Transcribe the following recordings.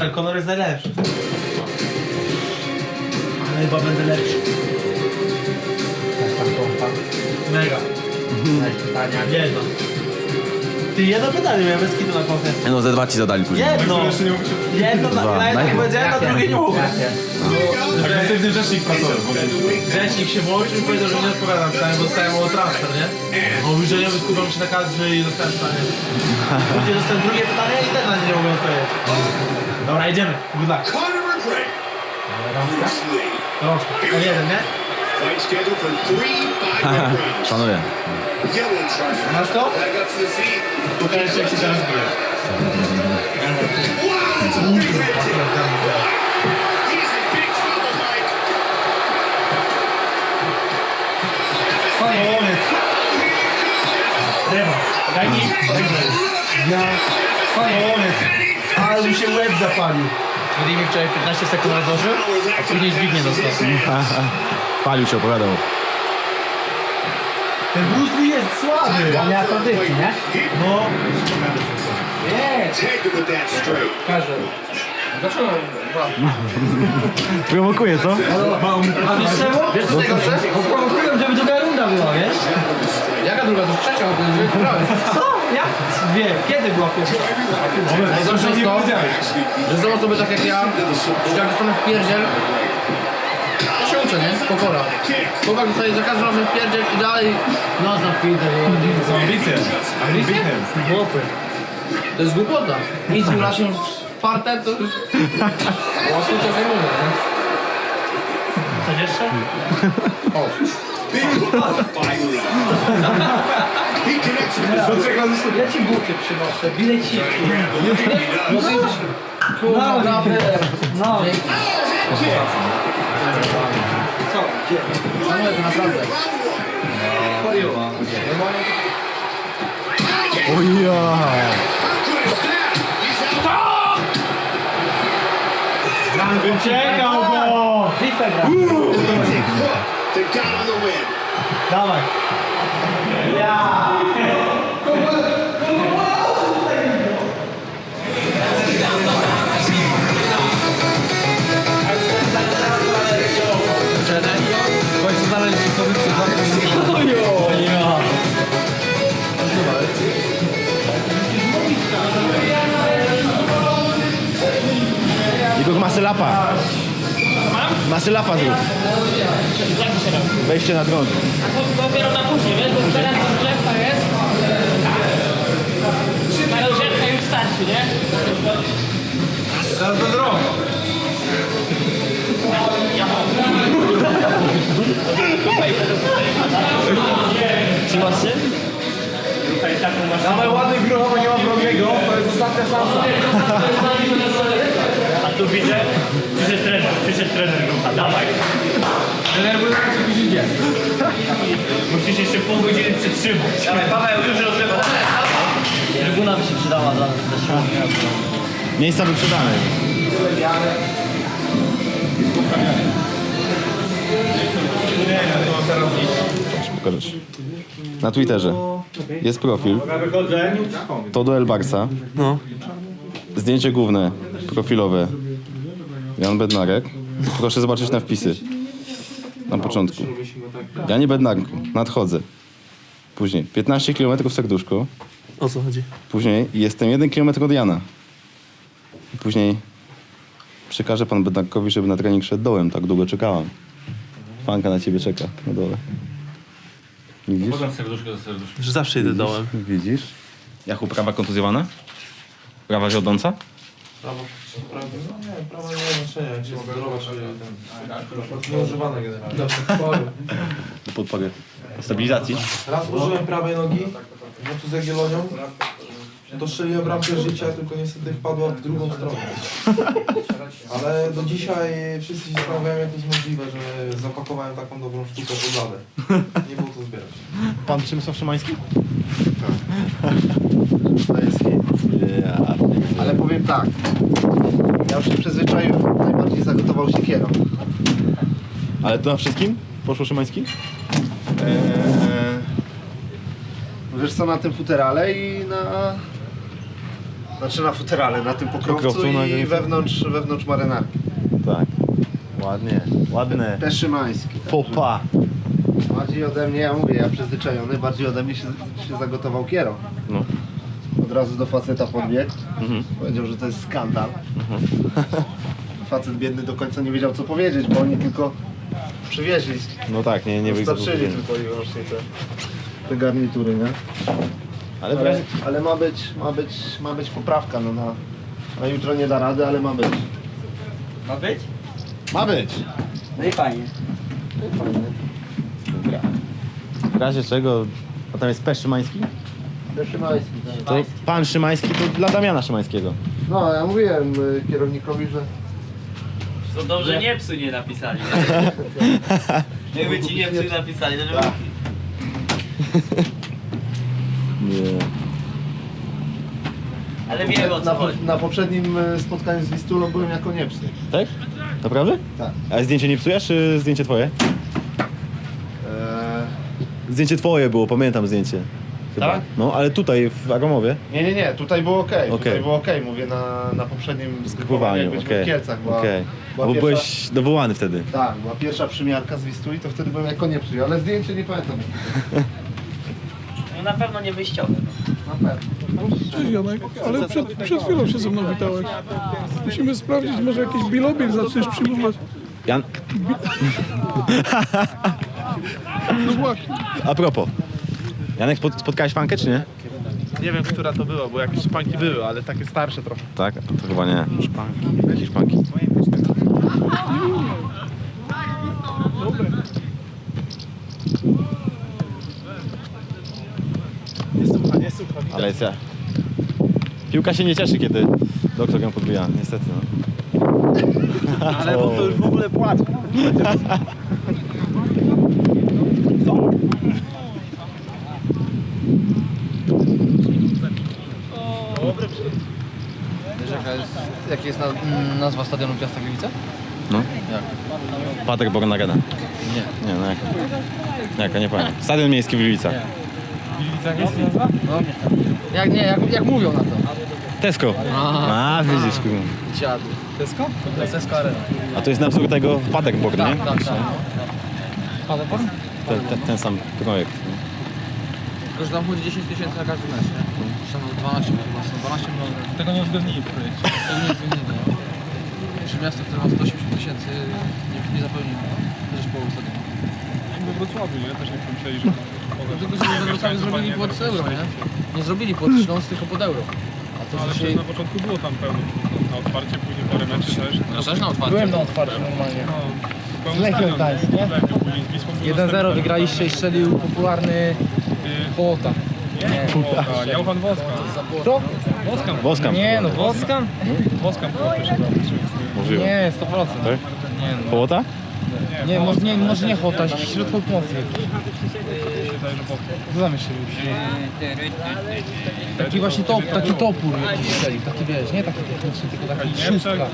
Ale Conor jest najlepszy. Ale chyba będę lepszy. Mega. Jedno. Ty, jedno pytanie miałem bez kitu na konferencji. No ze dwa ci zadali później. Jedno! Jedno, na, Dwa. na jedno Naj- powiedziałem, na drugie nie mogę. Agresywny rzecznik prasowy. Rzecznik się włączył i powiedział, że nie odpowiadam pytanie, bo dostałem o transfer, nie? On mówił, że nie skupiam się na kadrze i dostałem pytanie. Później dostałem drugie pytanie i też na nie nie mogę odpowiedzieć. Don't didn't. Good luck. Conor McGregor. Don't Bruce stop. Lee. Oh, the net. Fight scheduled for three five-minute rounds. Szanuję. Masz to? Pokażę ci, jak się teraz bije. Wow, that's a big hit. Daj mi, daj mi. Ja, fajnie. Ale mi się łeb zapalił. Rimi wczoraj 15 sekund rozłożył, a później dźwignię dostał. Palił się, opowiadał. Ten Bruce Lee jest słaby. Ale miała tradycji, nie? No. Straight. Każdy. Dlaczego? Prowokuje, co? A wiesz czemu? Wiesz co najgorsze? Bo prowokują, żeby druga runda była, wiesz? Jaka druga? To już trzecia, bo to jest wygrałeś. Co? Jak? Dwie. Kiedy była pierwsza? Najgorsze jest to, że są osoby tak jak ja, że jak dostanę w pierdziel, to się uczę, nie? Pokora. Chłopak dostaje za każdym razem w pierdziel i dalej no za chwilę. Ambicje. Ambitny. Chłopy. To jest głupota. Nic się w partę, to już... Łatwo to zajmuje, nie? Coś jeszcze? O. Ja ci buty przynoszę, bileciki. No to jesteś... Kurwa, naprawdę. No. Szanuję to naprawdę. Oja! Uciekał go! Dawaj. W rozgrzewka jest. Ta rozgrzewka już starczy, nie? Teraz bez rąk. Trzymasz się? Dawaj ładny gruchowo, nie ma wrogiego, to jest ostatnia szansa. A tu widzę, przyszedł trener, przyszedł trener grupa, dawaj. Trener był tak, idzie. Musisz jeszcze pół godziny przytrzymać. Dawaj, Paweł, już rozgrzewa. Trybuna by się przydała za, za środek. Miejsca wyprzedane. Pokażesz. Na Twitterze jest profil. To do Elbarsa. No. Zdjęcie główne, profilowe. Jan Bednarek. Proszę zobaczyć na wpisy. Na początku. Janie Bednarku, nadchodzę. Później 15 km serduszko. O co chodzi? Później jestem 1 km od Jana. I później przekaże pan Bednarkowi, żeby na trening szedł dołem. Tak długo czekałam. Fanka na ciebie czeka na dole. Widzisz? serduszko do serduszka. Że zawsze idę dołem. Widzisz? Jachu, prawa kontuzjowana? Prawa wiodąca? Prawo nie ma znaczenia, jak się zdrowa, czy ten... Nieużywane generalnie. Do podpory. Stabilizacji? Raz użyłem prawej nogi, w meczu z Jagiellonią. Dostrzeliłem bramkę życia, tylko niestety wpadła w drugą stronę. Ale do dzisiaj wszyscy się zastanawiają, jak to jest możliwe, że zapakowałem taką dobrą sztukę pod ladę. Nie było co zbierać. Pan Przemysław Szymański? To jest hit. Ale powiem tak. Ja już się przyzwyczaiłem. Najbardziej zagotował się kierą. Ale to na wszystkim? Poszło Szymański? Eee, wiesz co, na tym futerale i na... Znaczy na futerale, na tym pokrowcu, Pokrowcu, i wewnątrz, wewnątrz marynarki. Tak. Ładnie, ładne. Peszymański. Fopa. Bardziej ode mnie, ja mówię, ja przyzwyczajony, bardziej ode mnie się, się zagotował kiero. No. Od razu do faceta podbiegł. Mhm. Powiedział, że to jest skandal. Facet biedny do końca nie wiedział co powiedzieć, bo oni tylko przywieźli, No tak, nie, nie dostarczyli tylko i wyłącznie te, te garnitury, nie? Ale Ale, ale ma być, ma być, ma być poprawka, no na, na jutro nie da rady, ale ma być. Ma być? Ma być! No i fajnie. W razie czego... A tam jest P. Szymański? Tak. To pan Szymański to dla Damiana Szymańskiego. No, ja mówiłem y, kierownikowi, że To dobrze nie psy nie napisali. Jakby ci nie psy napisali, to żeby... Nie. Ale wiemy o na, co po, chodzi. na poprzednim y, spotkaniu z Wistulą byłem jako niepsy. Tak? Naprawdę? Tak. A zdjęcie nie psujesz, czy zdjęcie twoje? Eee, Zdjęcie twoje było, pamiętam zdjęcie. Chyba. Tak? No, ale tutaj w Agomowie. nie, nie, nie, tutaj było ok, Okej. tutaj było ok, mówię na, na poprzednim Zgrupowaniu, jak byliśmy okej. w Kielcach, była, Okej. była Bo pierwsza, byłeś dowołany wtedy. Tak, była pierwsza przymiarka z Wistuli, to wtedy byłem jako niepsy, ale zdjęcie nie pamiętam. No na pewno nie wyjściowe. Na pewno. Cześć Janek, ale przed, przed chwilą się ze mną witałeś. Musimy sprawdzić, może jakiś bilobil zaczniesz przyjmować. Jan, No właśnie. a propos. Janek, spot- spotkałeś fankę, czy nie? Nie wiem, która to była, bo jakieś szpanki były, ale takie starsze trochę. Tak? To chyba nie. Szpanki. Jakie szpanki? Nie słucha, nie słucha. Ale jest ja. Piłka się nie cieszy, kiedy doktor ją podbija. Niestety, no. Ale bo to już w ogóle płacz. Wiesz jaka jest, jaka jest na, nazwa stadionu Piasta Gliwice? No. Jak? Patryk Bornagena. Nie. Nie, no jaka? Jaka, nie pamiętam. Stadion Miejski w Gliwicach. No. Jak nie, jak, jak mówią na to? Tesco. A, widzisz, kurwa. Dziadu. Tesko? To jest Tesko Arena. A to jest na wzór tego Paderborn, nie? Tak, tak, tak. Paderborn? Ten, ten, ten sam projekt. Tylko, że tam chodzi 10 tysięcy na każdy mecz, nie? Czy tam 12 chyba są, 12 milionów. Tego nie uwzględnili w projekcie. To nie jest wymienione. Czy miasto, które ma 180 tysięcy nie, nie zapełniło zespołu stadionu. We Wrocławiu, nie? Też jak myśleli, że Dlatego, że we Wrocławiu zrobili pod euro, nie? Nie zrobili pod Śląsk, tylko pod euro. A to Ale dzisiaj... przecież na początku było tam pełno na otwarcie, później parę meczy też. No też na otwarcie. Byłem na otwarciu normalnie. No, pełny Z Lechią stadion. Gdańsk, nie? Z Lechią, później z Wisłą było 1-0 następne. wygraliście i strzelił popularny Hołota. Nie, Wołka, Jałwan Woska. Kto? Woskam. Woskam. Nie no? Woskam chyba. Możliwe. Nie, 100%. Tak? Nie, no. Hołota? nie, może nie, może nie Hołota, środkowy pomocy. Co tam jeszcze lubisz? Taki właśnie top, taki topór jakiś strzelił, taki wiesz, nie taki techniczny, tylko taki Kazimierczak? szóstka.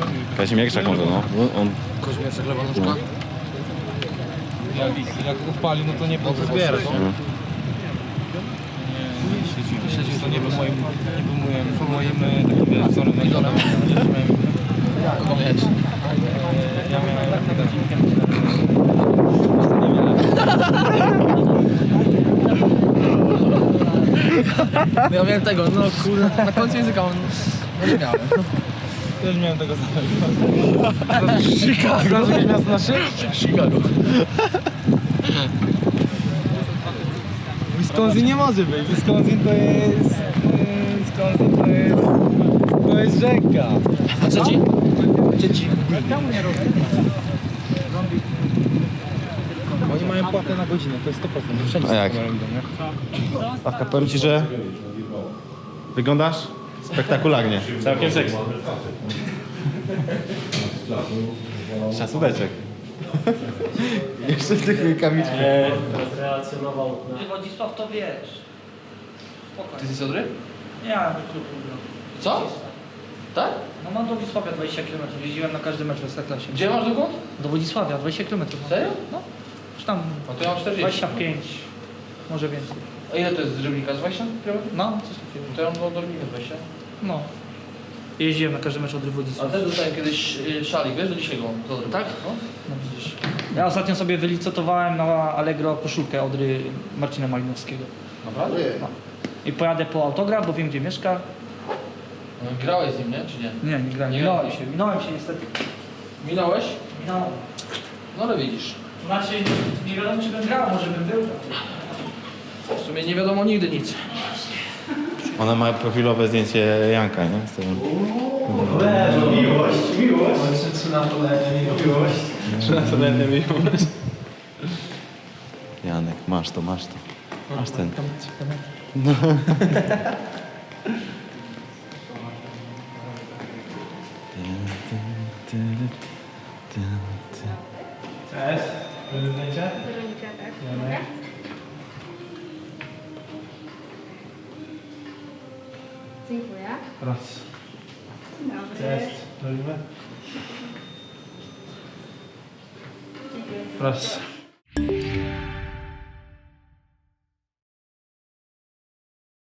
No. Kazimierczak może, no. On, Koźmierczak Lewanuszka. Jak, jak upalił, no to nie było co zbierasz, zbierać. no. Śledził to nie był moim, nie był moim, moim takim wiesz, wzorem na idolem. Nie miałem- Kogo mieć? Ja miałem Ja miałem tego, no kurde, na końcu języka on... No nie miałem. Też miałem tego samego. Chicago. Znasz jakieś miasto nasze? Chicago. Wisconsin nie może być. Wisconsin to jest... e, Wisconsin to jest... To jest rzeka. A trzeci? Dzieci. Oni mają płatę na godzinę, to jest 100%. Wszędzie A jak? idą, nie? Awka, powiem ci, że wyglądasz spektakularnie. Całkiem seksy. Szacuneczek. Jeszcze w tych rękawiczkach. Ty Wodzisław to wiesz. Ty jesteś Odry? Ja klub lubię. Co? Tak? No mam do Wrocławia 20 km, jeździłem na każdy mecz w Ekstraklasie. Gdzie masz dokąd? Do Wodzisławia 20 km. Serio? No. Czy tam No to ja mam 40. 25, może więcej. A ile to jest z Rybnika? Z 20 km? No, coś takiego. To ja mam do Rybnika 20. No. Jeździłem na każdy mecz od A też dostałem kiedyś y, szalik, wiesz, do dzisiaj go Tak? No. No widzisz. Ja ostatnio sobie wylicytowałem na Allegro koszulkę od Ry Marcina Malinowskiego. Naprawdę? No. I pojadę po autograf, bo wiem gdzie mieszka. No, grałeś z nim, nie? Czy nie? Nie, nie grałem. Nie Minąłem grałeś. się, minąłem się niestety. Minąłeś? Minąłem. No ale widzisz. Znaczy, nie wiadomo czy bym grał, może bym był. W sumie nie wiadomo nigdy nic. Ona ma profilowe zdjęcie Janka, nie? Z tym. Miłość, miłość. 13-letnia miłość. 13-letnia miłość. Janek, masz to, masz to. Masz ten. Cześć. Będzie zdjęcie? Weronika, tak? Janek. Dziękuję. Raz. Dobry. Cześć. Robimy? Dziękuję. Raz.